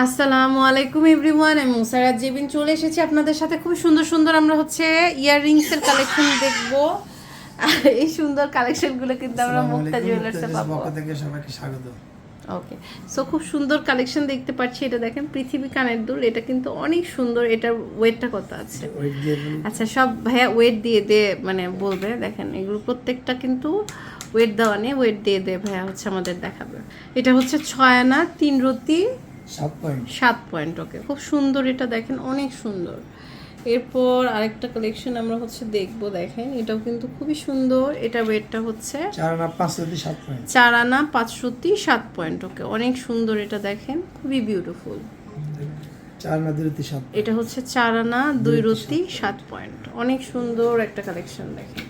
আসসালামু আলাইকুম এভরিওয়ান আমি মুসারাত জেবিন চলে এসেছি আপনাদের সাথে। খুব সুন্দর সুন্দর আমরা হচ্ছে ইয়াররিংসের কালেকশন দেখব। এই সুন্দর কালেকশনগুলো কিন্তু আমরা মুক্তা জুয়েলার্সে পাবো। থেকে সবাইকে স্বাগত। ওকে সো খুব সুন্দর কালেকশন দেখতে পাচ্ছি। এটা দেখেন পৃথিবী কানের দুল। এটা কিন্তু অনেক সুন্দর। এটার ওয়েটটা কত আছে। আচ্ছা সব ভাইয়া ওয়েট দিয়ে দিয়ে মানে বলবে দেখেন এগুলো প্রত্যেকটা কিন্তু ওয়েট দেওয়া নেই। ওয়েট দিয়ে দিয়ে ভাইয়া হচ্ছে আমাদের দেখাবে। এটা হচ্ছে ছয় আনা তিন রতি সাত পয়েন্ট ওকে খুব সুন্দর এটা দেখেন অনেক সুন্দর। এরপর আরেকটা কালেকশন আমরা হচ্ছে দেখব দেখেন এটাও কিন্তু খুবই সুন্দর। এটা ওয়েটটা হচ্ছে চার আনা পাঁচশোটি সাত পয়েন্ট ওকে অনেক সুন্দর এটা দেখেন খুবই বিউটিফুল এটা হচ্ছে চার আনা দুই রতি সাত পয়েন্ট অনেক সুন্দর একটা কালেকশন দেখেন।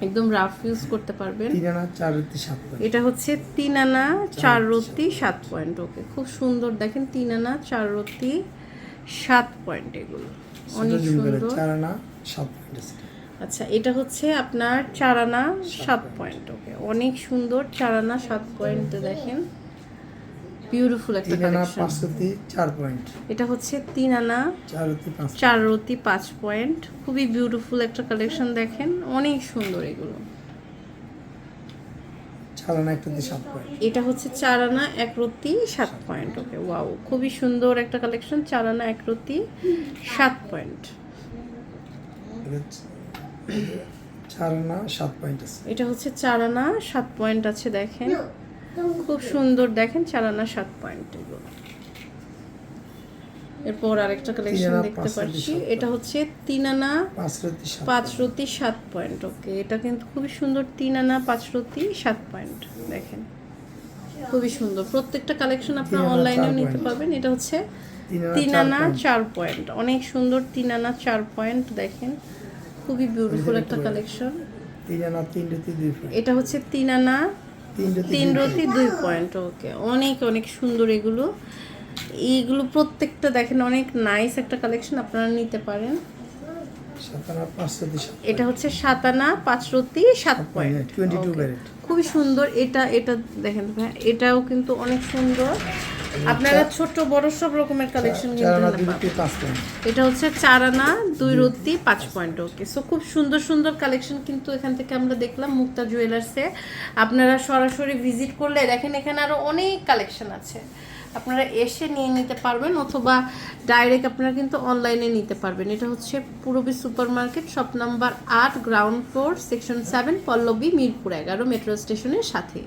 একদম রাফ ইউজ করতে পারবেন। তিন আনা চার রত্তি সাত পয়েন্ট। এটা হচ্ছে তিন আনা চার রত্তি সাত পয়েন্ট ওকে। খুব সুন্দর দেখেন তিন আনা চার রত্তি সাত পয়েন্ট এগুলো। অনেক সুন্দর। চার আনা সাত পয়েন্ট আচ্ছা এটা হচ্ছে আপনার চার আনা সাত পয়েন্ট। ওকে। অনেক সুন্দর চার আনা সাত পয়েন্ট দেখেন। বিউটিফুল একটা কালেকশন পাঁচ রাতি চার পয়েন্ট এটা হচ্ছে তিন আনা চার রাতি পাঁচ চার রতি পাঁচ পয়েন্ট খুবই বিউটিফুল একটা কালেকশন দেখেন অনেক সুন্দর এগুলো। চার আনা এক সাত পয়েন্ট এটা হচ্ছে চার আনা এক রতি সাত পয়েন্ট ওকে ওয়াও খুবই সুন্দর একটা কালেকশন চার আনা এক রতি সাত পয়েন্ট চার আনা সাত পয়েন্ট আছে। এটা হচ্ছে চার আনা সাত পয়েন্ট আছে দেখেন। খুব সুন্দর। দেখেন চার আনা সাত পয়েন্ট এরপর আরেকটা কালেকশন দেখতে পাচ্ছি। এটা হচ্ছে তিন আনা পাঁচ রাতি সাত পয়েন্ট। ওকে এটা কিন্তু খুবই সুন্দর তিন আনা পাঁচ রতি সাত পয়েন্ট। দেখেন খুবই সুন্দর। প্রত্যেকটা কালেকশন আপনারা অনলাইনেও নিতে। পারবেন। এটা হচ্ছে তিন আনা চার পয়েন্ট। অনেক সুন্দর তিন আনা চার পয়েন্ট। দেখেন খুবই বিউটিফুল একটা কালেকশন তিন আনা তিন এটা হচ্ছে তিন আনা তিন রাতি দুই পয়েন্ট ওকে অনেক অনেক সুন্দর এগুলো। এইগুলো প্রত্যেকটা দেখেন অনেক নাইস একটা কালেকশন আপনারা নিতে পারেন। এটা হচ্ছে সাত আনা পাঁচ রতি সাত পয়েন্ট খুবই সুন্দর। এটা এটা দেখেন এটাও কিন্তু অনেক সুন্দর। আপনারা ছোট বড় সব রকমের কালেকশন। পাঁচ পয়েন্ট এটা হচ্ছে চার আনা দুই রত্তি পাঁচ পয়েন্ট ওকে সো খুব সুন্দর সুন্দর কালেকশন কিন্তু এখান থেকে আমরা দেখলাম মুক্তা জুয়েলার্সে আপনারা সরাসরি ভিজিট করলে দেখেন এখানে আরও অনেক কালেকশন আছে। আপনারা এসে নিয়ে নিতে পারবেন অথবা ডাইরেক্ট আপনারা কিন্তু অনলাইনে নিতে পারবেন। এটা হচ্ছে Purabi super market shop number আট ground floor section seven Pallabi Mirpur এগারো মেট্রো স্টেশনের সাথে।